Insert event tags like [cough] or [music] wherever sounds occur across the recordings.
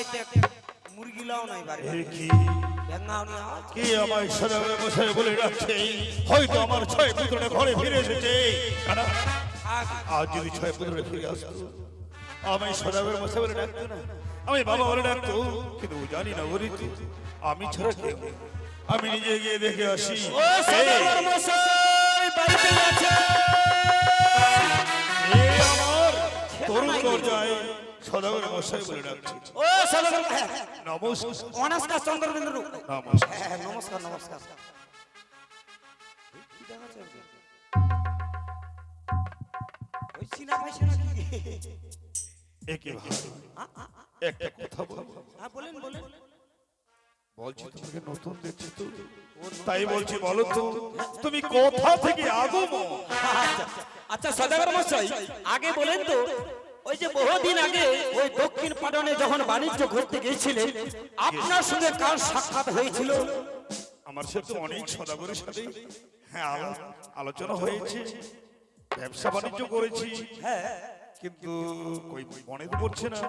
আইতে মুরগি নাই বাড়ি কি? ব্যাঙাও নিয়ে আওয়াজ কি আমায় সদাগর মশাই বলে রাখছে হয়তো আমার ছয় পুত্রটা ঘরে ফিরে এসেছে। আজ যদি ছয় পুত্রটা ফিরে আসতো? আমি সদাগর মশাই বলে ডাকতো না। আমি বাবা বলে ডাকতো কিন্তু জানি না আমি ছাড়া কেউ আমি নিজে গিয়ে দেখে আসি। আমার তরুণ দরজায় সদাগর মশাই বলে ডাকছে। ও সদাগর হ্যাঁ, নমস্কার। চন্দ্রবিন্দু নমস্কার। হ্যাঁ নমস্কার নমস্কার। কি দেখাচ্ছে ওকে? ওই চিনা একে ভাই একটা কথা বলব হ্যাঁ বলেন বলেন। বলছি তোমাকে নতুন দেখছি তো। তাই বলছি বলো তো তুমি কোথা থেকে আগমো আচ্ছা, আচ্ছা। সদাগর মশাই আগে বলেন তো ওই যে বহুদিন আগে ওই দক্ষিণ পাটনে যখন বাণিজ্য করতে গিয়েছিলেন আপনার সঙ্গে কার সাক্ষাৎ হয়েছিল? আমার সাথে অনেক সদাগরের সাথে হ্যাঁ আলোচনা হয়েছে ব্যবসা বাণিজ্য করেছি হ্যাঁ। কিন্তু কই মনে তো পড়ছে না।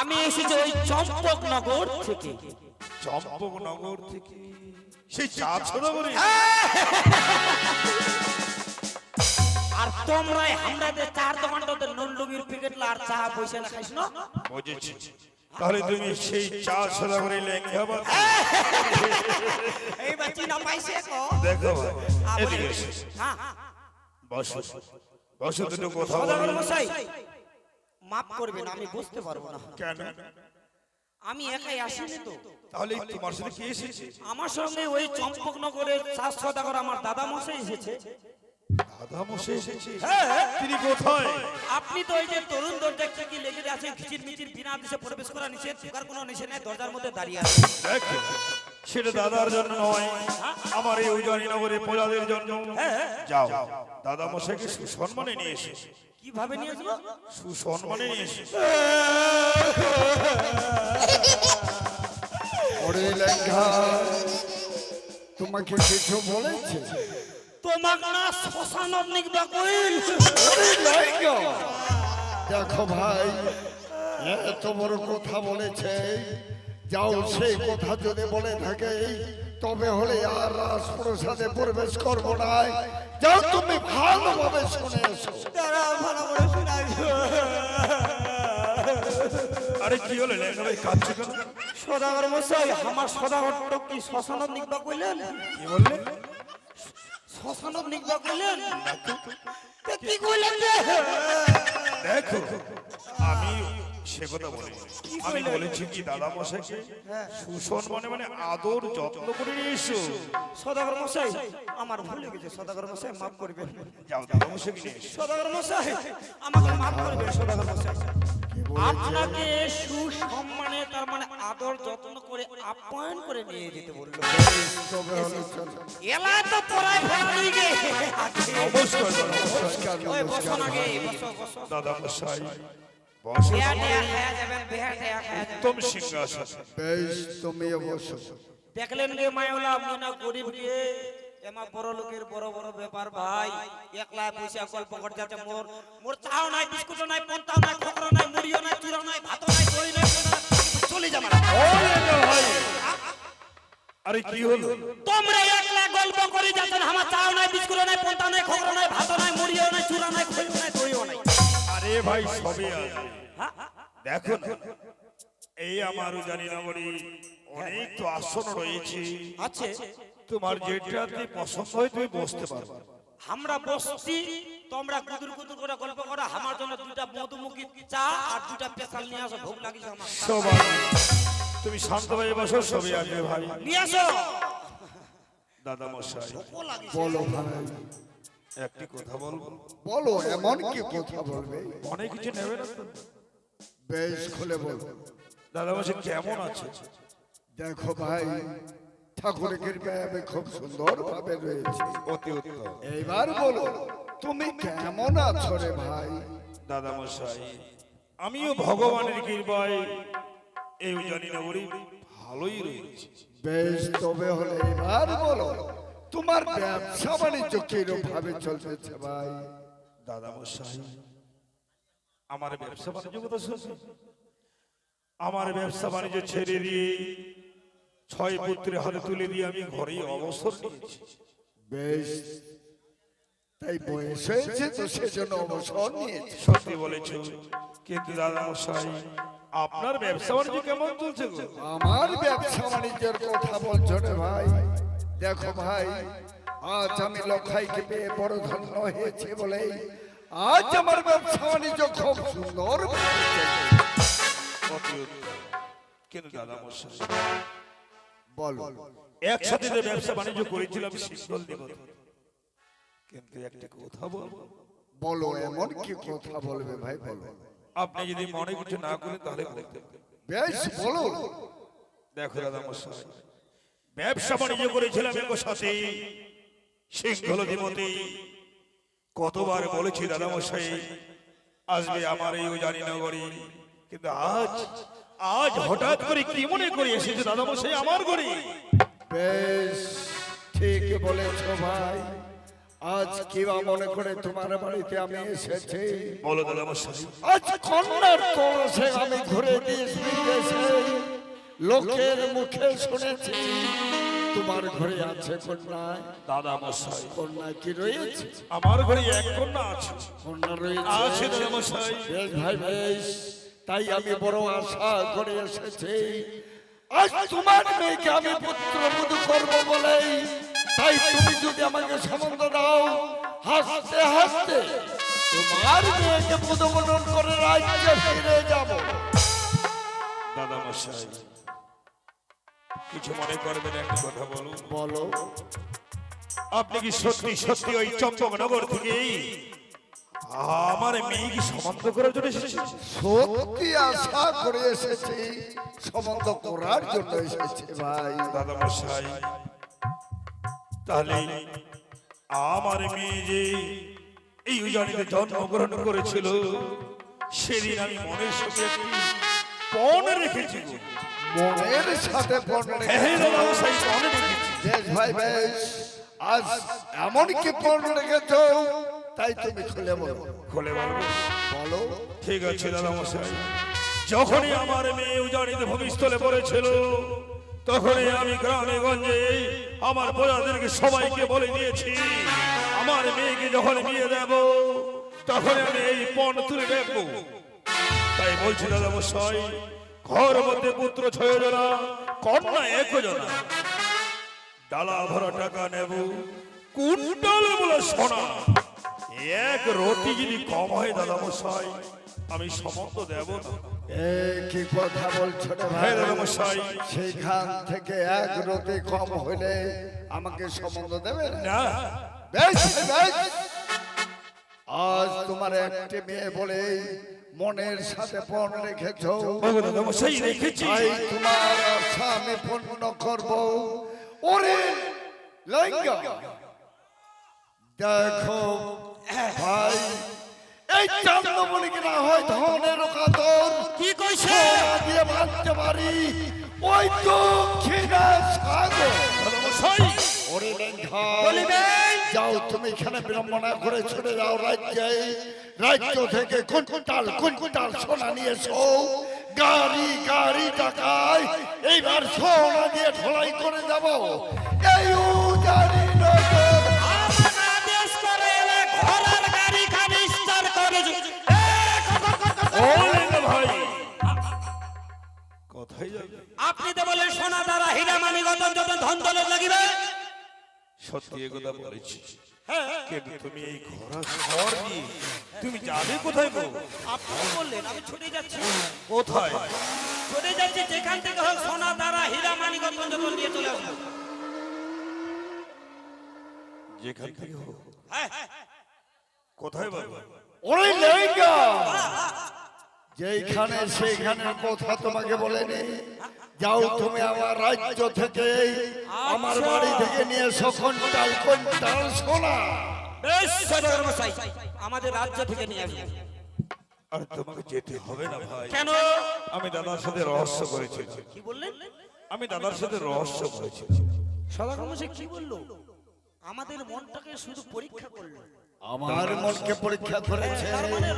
আমি এসেছি ওই চম্পকনগর থেকে। চম্পকনগর থেকে। সেই চা সদাগরে আর তোমরাই আমরাদের চার দোকানটাতে প্যাকেট আর চা পয়সা না খাইস না? বুঝেছি। তাহলে তুমি সেই চা সদাগরে লেঙ্গা বা [laughs] এই বাচ্চি না পাইছে কো? দেখো। এদিকে হ্যাঁ। বসো। বসো দুটো কথা বলো। মশাই মাফ করবেন আমি বুঝতে পারব না। কেন? আমি একাই আসিনি তো। তাহলে তোমার সাথে কে এসেছে? আমার সঙ্গে ওই চম্পকনগরের চার সদাগর আমার দাদা মশাই এসেছে। দাদা মশাই এসেছে হ্যাঁ তিনি কোথায়? আপনি তো ওই যে তরুণ দরজা কি লেগে আছেন খিচির মিচির বিনা দেশে প্রবেশ করা নিষেধ ঢোকার কোনো নিষেধ নেই দরজার মধ্যে দাঁড়িয়ে আছে। দেখো সেটা দাদার জন্য নয় আমার এই উজানি নগরে প্রজাদের জন্য। যাও। দাদা মশাইকে সুসম্মানে নিয়ে এসে। কীভাবে নিয়ে আসব সুসম্মানে নিয়ে এসে। তোমাকে কিছু বলেছে? তোমাক না শ্মশান নিকবা কইল। ওরে লেখা দেখো ভাই এত বড় কথা বলেছে। যাও সেই কথা যদি বলে থাকে তবে হলে আর রাজপ্রসাদে প্রবেশ করব না। যাও তুমি ভালোভাবে শুনে এসো। ভালো করে শোনাই আরে কি হলো? লেখা ভাই কাঁদছে কেন? সদাগর মশাই আমার সদাগর তো কি শ্মশান নিকবা কইলেন? কি বললে? শ্মশান নিকবা কইলেন তে কি কইলেন রে দেখো আমি সে কথা বলি আমি বলেছি কি দাদা মশাইকে সুসম্মানে মানে আদর যত্ন করে নিয়ে এসো। সদাগর মশাই আমার ভুল হয়ে গেছে সদাগর মশাই মাফ করবেন। যাও দাদা এসো। সদাগর মশাই আমাকে মাফ করবেন সদাগর মশাই। আপনাকে সুসম্মানে তার মানে আদর যত্ন করে আপ্যায়ন করে নিয়ে যেতে বলল। এলা তো পড়ায় গে। নমস্কার নমস্কার নমস্কার দাদা মশাই উত্তম সিংহাসন। বেশ তুমি অবশ্য দেখলেন গে মায়োলা মিনা গরিব গে এমা বড় লোকের বড় বড় ব্যাপার ভাই। একলা পয়সা গল্প করে যাচ্ছে মোর। মোর চাও নাই বিস্কুটও নাই পন্তাও নাই খকরা নাই মুড়িও নাই চুরা নাই ভাতও নাই দই নাই চলে লেখা ভাই আরে কি হলো? তোমরা একলা গল্প করে যাচ্ছেন আমার চাও নাই বিস্কুটও নাই পন্তাও নাই খকরা নাই ভাতও নাই মুড়িও নাই চুরা নাই খইও নাই দইও নাই। আরে ভাই সবই আছে হ্যাঁ? দেখো এই আমার জানি না বলি অনেক তো আসন রয়েছে। আছে। তোমার যেটাতে পছন্দ হয় তুমি বসতে পারো। আমরা বসছি তোমরা কুদুর কুদুর করে গল্প করো আমার জন্য দুইটা মধুমুখী চা আর দুইটা পেশাল নিয়ে আসো ভোগ লাগিছে আমার। সবাই তুমি শান্ত হয়ে বসো সবই আসবে ভাই। নিয়ে আসো। দাদা মশাই বলো ভাই। একটি কথা বলব। বলো এমন কি কথা বলবে? অনেক কিছু নেবে না তো? বেশ খুলে বলো। দাদা মশাই কেমন আছে? দেখো ভাই ঠাকুরের কৃপায় আমি খুব সুন্দর ভাবে রয়েছে। অতি উত্তম। এইবার বলো তুমি কেমন আছো রে ভাই? দাদা মশাই আমিও ভগবানের কৃপায় এই জানি না বলি ভালোই রয়েছে। বেশ তবে হলে এবার বলো তোমার ব্যবসা বাণিজ্য কিরম ভাবে চলতেছে ভাই? দাদা মশাই আমার ব্যবসা বাণিজ্য কথা শুনছি আমার ব্যবসা বাণিজ্য ছেড়ে দিয়ে ছয় পুত্রের হাতে তুলে দিয়ে আমি ঘরেই অবসর নিয়েছি। বেশ। তাই বয়স হয়েছে তো সেজন্য অবসর নিয়েছে। সত্যি বলেছ। কিন্তু দাদা মশাই আপনার ব্যবসা বাণিজ্য কেমন চলছে গো? আমার ব্যবসা বাণিজ্যের কথা বলছো রে ভাই। দেখো ভাই আজ আমি লক্ষাইকে পেয়ে বড় ধন্য হয়েছে বলে আজ আমার ব্যবসা বাণিজ্য খুব সুন্দর অতি দাদা মশাই বলো। একসাথে যে ব্যবসা বাণিজ্য করেছিলাম দিব কিন্তু একটা কথা বলব বলো এমন কি কথা বলবে ভাই বলো। আপনি যদি মনে কিছু না করেন তাহলে বলতে বেশ বলো। দেখো দাদা মশাই ব্যবসা বাণিজ্য করেছিলাম সাথে সিংহল কতবার বলেছি দাদা মশাই আসবে আমার এই জানি নগরী কিন্তু আজ আজ হঠাৎ করে কি মনে করে এসেছে দাদা মশাই আমার ঘরে? বেশ ঠিক বলেছ ভাই। আজ কিবা মনে করে তোমার বাড়িতে আমি এসেছি। বলো দাদা মশাই আজ কন্যার কলসে আমি ঘুরে বিদেশে লোকের মুখে শুনেছি তোমার ঘরে আছে কন্যা দাদা মশাই কন্যা কি রয়েছে? আমার ঘরে এক কন্যা আছে। কন্যা রয়েছে। আছে দাদা মশাই বেশ ভাই বেশ। তাই আমি বড় আশা করে এসেছি। আজ তোমার মেয়েকে আমি পুত্র বধূ করব বলেই তাই তুমি যদি আমাকে সম্বন্ধ দাও হাসতে হাসতে তোমার মেয়েকে পুদমনন করে রাজ্যে ফিরে যাব। দাদা মশাই কিছু মনে করবেন একটা কথা বলুন? বলো। আপনি কি সত্যি সত্যি ওই চম্পকনগর থেকে আমার মেয়ে কি সমাপ্ত করার জন্য এসেছেন? সত্যি আশা করে এসেছি সম্বন্ধ করার জন্য এসেছি ভাই দাদা মশাই তাহলে আমার মেয়ে যে এই উজানিতে জন্মগ্রহণ করেছিল সেদিন আমি মনের সাথে একটি পণ রেখেছি। মনের সাথে পড়লে হ্যাঁ পণ রেখেছি বেশ ভাই বেশ আজ এমন কি পণ রেখেছ তাই তুমি খুলে বলো। খুলে বলব বলো। ঠিক আছে দাদা মশাই যখনই আমার মেয়ে উজানিতে ভূমিস্থলে পড়েছিল তখনই আমি গ্রামে গঞ্জে আমার প্রজাদেরকে সবাইকে বলে দিয়েছি আমার মেয়েকে যখন বিয়ে দেব তখন আমি এই পণ তুলে নেব। তাই বলছি দাদা মশাই ঘর মধ্যে পুত্র ছয় জনা কন্যা এক জনা। ডালা ভরা টাকা নেব কুইন্টাল বলে সোনা। এক রতি যদি কম হয় দাদা মশাই আমি সমস্ত দেব কি কথা বলছো মশাই সেইখান থেকে এক রতি কম হইলে আমাকে সম্বন্ধ দেবে না? বেশ বেশ। আজ তোমার একটি মেয়ে বলে মনের সাথে পণ রেখেছ। তোমার আশা আমি পূর্ণ করব। ওরে দেখো ভাই এই চান্দমণিকে না হয় ধনের কাতর। কি কইছে? দিয়ে বাঁধতে পারি। ওই দক্ষিণা সাগর। ওরে বলিবেন যাও তুমি এখানে বিড়ম্বনা করে ছুটে যাও রাজ্যে। রাজ্য থেকে কুইন্টাল কুইন্টাল সোনা নিয়ে এসো। গাড়ি গাড়ি টাকায় এইবার সোনা দিয়ে ঢোলাই করে যাব এই আপনি তো বলেন সোনা দ্বারা হীরা মানি গতন যত ধন দলে লাগিবে সত্যি এ কথা বলেছি। কিন্তু তুমি এই ঘোড়া ঘর দিয়ে তুমি যাবে কোথায় গো? আপনি বললেন আমি ছুটে যাচ্ছি। কোথায়? ছুটে যাচ্ছি যেখান থেকে হোক সোনা দ্বারা হীরা মানি গতন যত নিয়ে চলে আসব। যেখান থেকে হোক। হ্যাঁ, কোথায় বাবা? ওরে লেঙ্গা যেইখানে সেইখানের কথা তোমাকে বলেনি যাও তুমি আমার রাজ্য থেকে আমার বাড়ি থেকে নিয়ে এসো কুইন্টাল কুইন্টাল সোনা। আমাদের রাজ্য থেকে নিয়ে আসব আর তোমাকে যেতে হবে না ভাই। কেন? আমি দাদার সাথে রহস্য করেছি। কি বললেন? আমি দাদার সাথে রহস্য করেছি। কি বলল? আমাদের মনটাকে শুধু পরীক্ষা করল। আমার মনকে পরীক্ষা করেছে। মানে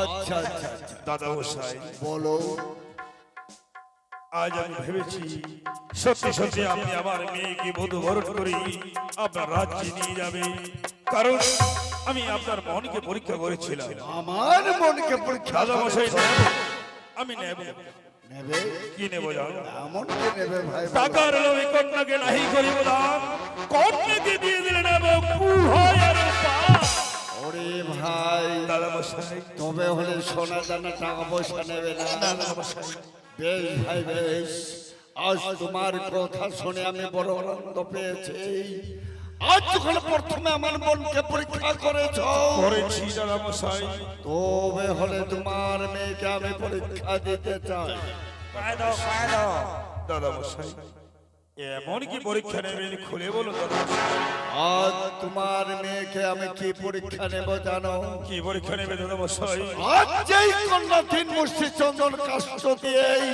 আচ্ছা আচ্ছা আচ্ছা। দাদা মশাই বলো। আজ আমি ভেবেছি সত্যি সত্যি আপনি আমার মেয়েকে বধু বরণ করি আপনার রাজ্যে নিয়ে যাবে। কারণ আমি আপনার মনকে পরীক্ষা করেছিলাম। আমার মনকে পরীক্ষা দাদা মশাই আমি নেব। নেবে? কি নেব জানো? এমন কে নেবে ভাই? টাকার লোভে কন্যাকে নাহি করিব দান কন্যাকে দিয়ে। ওরে ভাই তবে হলে সোনা দানা টাকা পয়সা নেবে না। বেশ ভাই বেশ। আজ তোমার কথা শুনে আমি বড় আনন্দ পেয়েছি। আজ যখন প্রথমে আমার মনকে পরীক্ষা করেছ করেছি দাদা মশাই। তবে হলে তোমার মেয়েকে আমি পরীক্ষা দিতে চাই। পায় এমন কি পরীক্ষা নেবেন খুলে বলো আজ তোমার মেয়েকে আমি কি পরীক্ষা নেব জানো? কি পরীক্ষা নেবে দাদা মশাই? আজ যেই কন্যা তিন মুষ্টি চন্দন কাষ্ট দিয়েই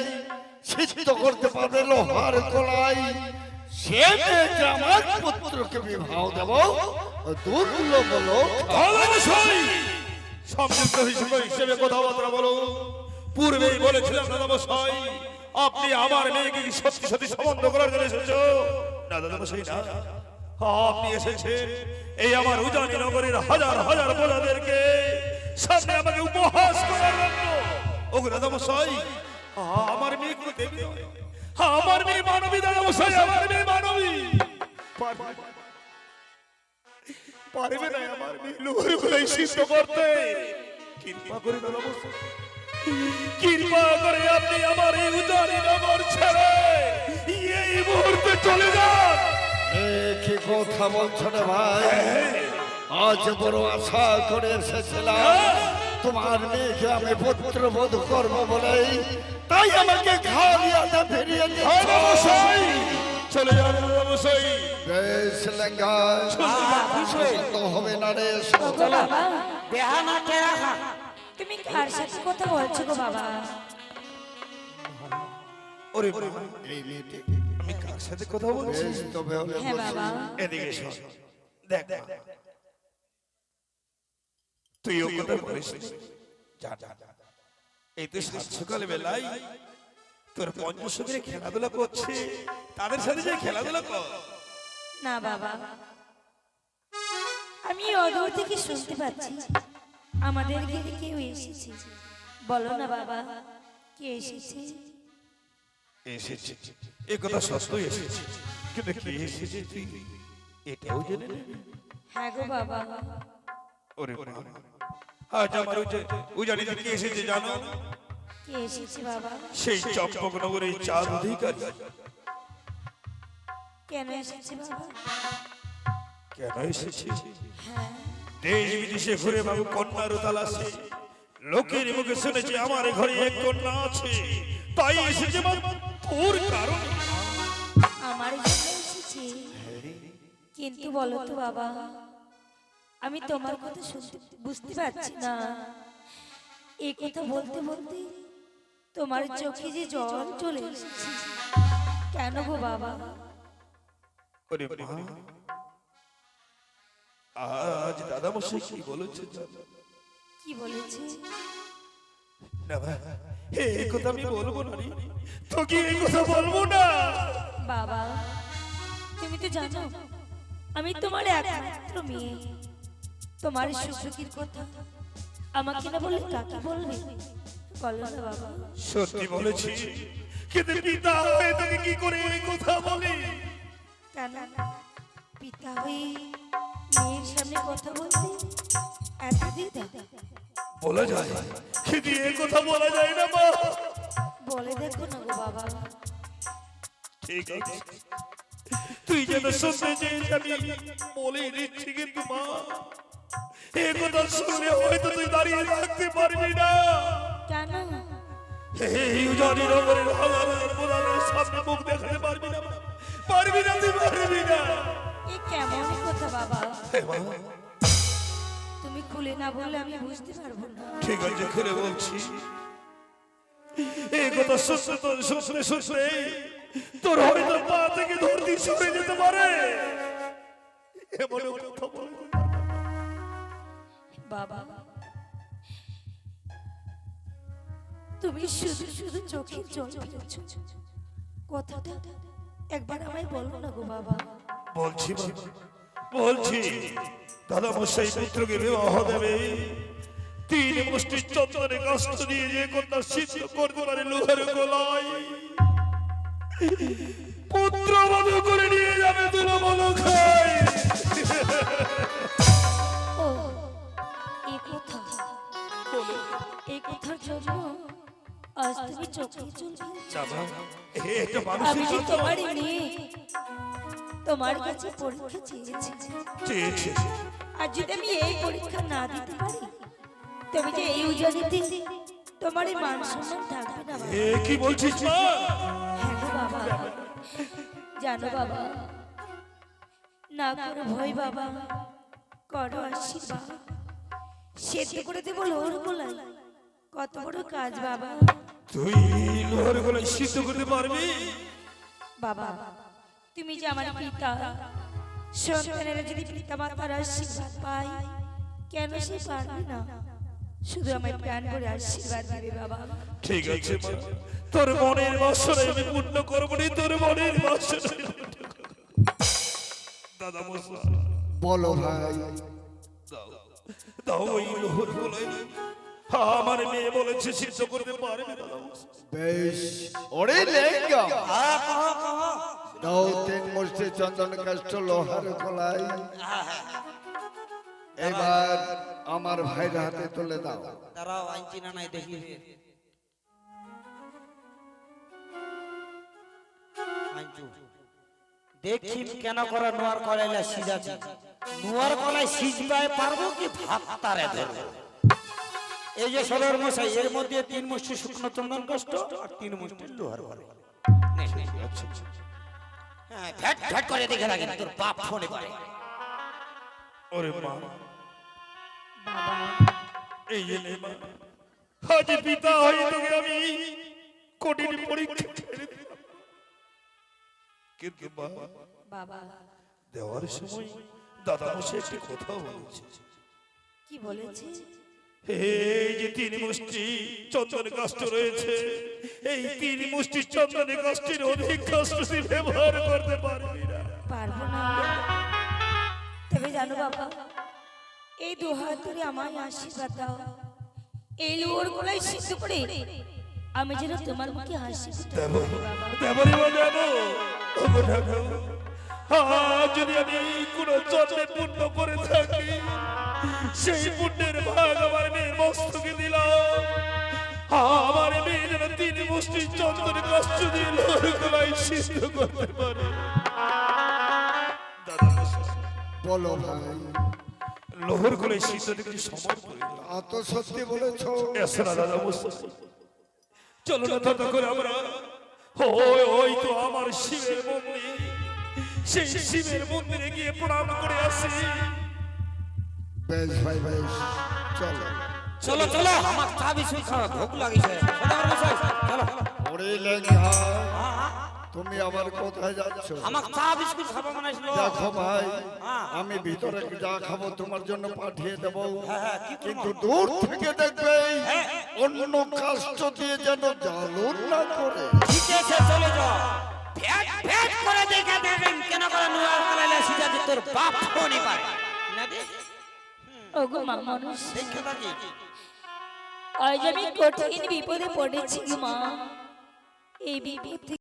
সিদ্ধ করতে পারবে লোহার কলাই সে মেয়েকে আমার পুত্রকে বিবাহ দেব। দুর্লভ লোক। সংযুক্ত হিসেবে হিসেবে কথাবার্তা বলো পূর্বেই বলেছিলাম দাদা মশাই আপনি আমার মেয়েকে কি সত্যি সত্যি সম্বন্ধ করার জন্য এসেছ? না দাদা মশাই না। আপনি এসেছেন এই আমার উজানি নগরের হাজার হাজার প্রজাদেরকে সামনে আমাকে উপহাস করার জন্য। ও দাদা মশাই আমার মেয়ে কোনো দেবী নয়। আমার মেয়ে মানবী দাদা মশাই আমার মেয়ে মানবী। পারবে না। আমার মেয়ে লোহার করতে। কৃপা করে দাদা মশাই কৃপা করে আপনি আমার এই উজানি নগর ছেড়ে এই মুহূর্তে চলে যান। এ কি কথা বলছো রে ভাই। আজ বড় আশা করে এসেছিলাম। তোমার মেয়েকে আমি পুত্র বোধ করব বলেই তাই আমাকে খালিয়াতে ফিরিয়ে মশাই চলে দাদা বেশ লেঙ্গা হবে না রে টেরা খা তুমি কার সাথে কথা বলছো গো বাবা? ওরে এই মেয়েটি আমি কার সাথে কথা বলছি? তবে হলে হ্যাঁ বাবা। এদিকে শোন দেখ তুই ও কথা বলিস যা যা। এই তো সকাল বেলায় তোর পঞ্চশীরে খেলাধুলা করছে। তাদের সাথে যে খেলাধুলা কর। না বাবা আমি অদূর থেকে শুনতে পাচ্ছি। আমাদের ঘরে কেউ এসেছে? বলো না বাবা কে এসেছে? এসেছে। এ কথা সত্যই এসেছে। কিন্তু কি এসেছে তুই? এটাও জেনে হ্যাঁ গো বাবা। ওরে। আজ আমার উজে উজানি কে এসেছে জানো? কে এসেছে বাবা? সেই চম্পকনগরের চাঁদ অধিকারী। কেন এসেছে বাবা? কেন এসেছে? হ্যাঁ। দেশ বিদেশে ঘুরে বাবু কন্যার তালাশে লোকের মুখে শুনেছি আমার ঘরে এক কন্যা আছে। তাই এসেছে তোর কারণ। আমার এসেছে। কিন্তু বলো তো বাবা আমি তোমার কথা শুনতে বুঝতে পারছি না। এই কথা বলতে বলতে তোমার চোখে যে জল চলে এসেছে। কেন গো বাবা? আজ দাদা মশাই কি বলেছে? কি বলেছে? না ভাই এই কথা আমি বলব না রে। তোকে এই কথা বলব না? বাবা তুমি তো জানো আমি তোমার একমাত্র মেয়ে। তোমার সুখীর কথা। আমাকে না বললে কাকে বলবে? বলো না বাবা। সত্যি বলেছি। কিন্তু পিতা হয়ে তোকে কি করে এই কথা বলি? কেন? পিতা হয়ে সামনে কথা বলতে এত দ্বিধা বলা যায় কিন্তু এই কথা বলা যায় না মা। বলে দেখো না গো বাবা। ঠিক আছে। তুই যেন শুনতে চেয়েছিস আমি বলে দিচ্ছি কিন্তু মা। এ কথা শুনলে হয়তো তুই দাঁড়িয়ে থাকতে পারবি না। কেন? এই উজানি নগরের হাজার বোলারের সামনে মুখ দেখাতে পারবি না পারবি না তুই পারবি না। এ কেমন কথা বাবা। তুমি খুলে না বললে আমি বুঝতে পারব না। ঠিক আছে খুলে বলছি। এই কথা শুনতে তো শুনতে শুনতে তোর হয়তো পা থেকে ধরতি সরে যেতে পারে। এমন কথা বলে বাবা তুমি শুধু শুধু চোখে জল ফেলেছ কথাটা একবার আমায় বলো না গো বাবা। বলছি বাবা, বলছি দাদা মশাই পুত্রকে বিবাহ দেবে তিন মুষ্টি চন্দনে কষ্ট দিয়ে যে কন্যা সিদ্ধ করতে পারে লোহার গলায়। পুত্র বধ করে নিয়ে যাবে তুলো বলো খাই এই কথা। এই কথার জন্য আজ তুমি চোখে এটা আমি তোমারই মেয়ে? তোমার কাছে পরীক্ষা চেয়েছি। চেয়েছে। আর যদি আমি এই পরীক্ষা না দিতে পারি তবে যে এই উজানিতে তোমার এই মান সম্মান থাকবে না এ কি বলছিস মা? হ্যাঁ বাবা জানো বাবা না করো ভয় বাবা করো আশীর্বাদ। সেদ্ধ করে দেবো লোহর গোলাই কত বড় কাজ বাবা। তুই লোহার গলায় সিদ্ধ করতে পারবি? বাবা তুমি যে আমার পিতা সন্তানেরা যদি পিতা মাতার আশীর্বাদ পাই কেন সে পারবে না? শুধু আমার প্রাণ করে আশীর্বাদ দিবে বাবা। ঠিক আছে তোর মনের বাসনা আমি পূর্ণ করব রে তোর মনের বাসনা। দাদা মশাই। বলো ভাই দাও। ওই লোহর গলায় আমার মেয়ে বলেছে সিদ্ধ করতে পারবে দাদা বেশ। ওরে লেঙ্গা। দাও তিন মুষ্টি চন্দন কাষ্ঠ লোহার কলাই এবার আমার ভাইয়ের হাতে তুলে দাও। দাঁড়াও আইনছি না নাই দেখি। দেখি কেন করে নোয়ার কলাইলা সিজাছি নোয়ার কলাই সিজবাই পারব কি ভাত তারে ধরবো? এই যে সদর মশাই এর মধ্যে তিন মুষ্টি শুকনো চন্দন কষ্ট আর তিন মুষ্টি লোহার কলাই নে, নে, নে। হ্যাঁ ভ্যাট করে দেখে লাগে তোর বাপ ফোনে করে। ওরে মা। এই নে মা আজ পিতা হয়ে তোকে আমি কঠিন পরীক্ষা ছেড়ে দিলাম। কিন্তু মা বাবা। দেওয়ার সময় দাদা মশাই একটি কথা বলেছে। কি বলেছে? এই যে তিন মুষ্টি চন্দন কাষ্ট রয়েছে এই তিন মুষ্টি চন্দন কাষ্টের অধিক কাষ্ট তুই ব্যবহার করতে পারবি না। পারব না। তবে জানো বাবা এই দু হাত ধরে আমায় আশীর্বাদ দাও। এই লোর গলায় সিদ্ধ করে আমি যেন তোমার মুখে হাসি দেব দেব যদি আমি কোন চন্দ্রে পূর্ণ করে থাকি সেই পুণ্যের ভাগ আমার মেয়ের মস্তকে দিলাম। আমার মেয়ে যেন তিন মুষ্টি চন্দন কষ্ট দিয়ে লোর সিদ্ধ করতে পারে। বলো ভাই লোহর দেখছি সময় এত সত্যি বলেছ। এসো না দাদা মশাই। চলো না তত করে আমরা। ওই ওই তো আমার শিবের মন্দির। সেই শিবের মন্দিরে গিয়ে প্রণাম করে আসি। বেশ ভাই বেশ। চলো। চলো চলো। আমার চা বিস্কুট খাওয়া ভোগ লাগিছে। চলো। ওরে হ্যাঁ, তুমি আমার কোথায় যাচ্ছ? আমার চা বিস্কুট খাব মনে ছিল। দেখো ভাই হ্যাঁ। আমি ভিতরে যা খাব তোমার জন্য পাঠিয়ে দেবো। হ্যাঁ, করব? কিন্তু দূর থেকে দেখবে অন্য কাষ্ট দিয়ে যেন জ্বালন না করে। ঠিক আছে চলে যাও। ফ্যাট ফ্যাট করে দেখে দেখেন কেন করে নোয়ার কলাইলা সিজাতে তোর বাপ ফোনই পারে দে ওগো মা মানুষ আজ আমি কঠিন বিপদে পড়েছি মা। এই বিপদ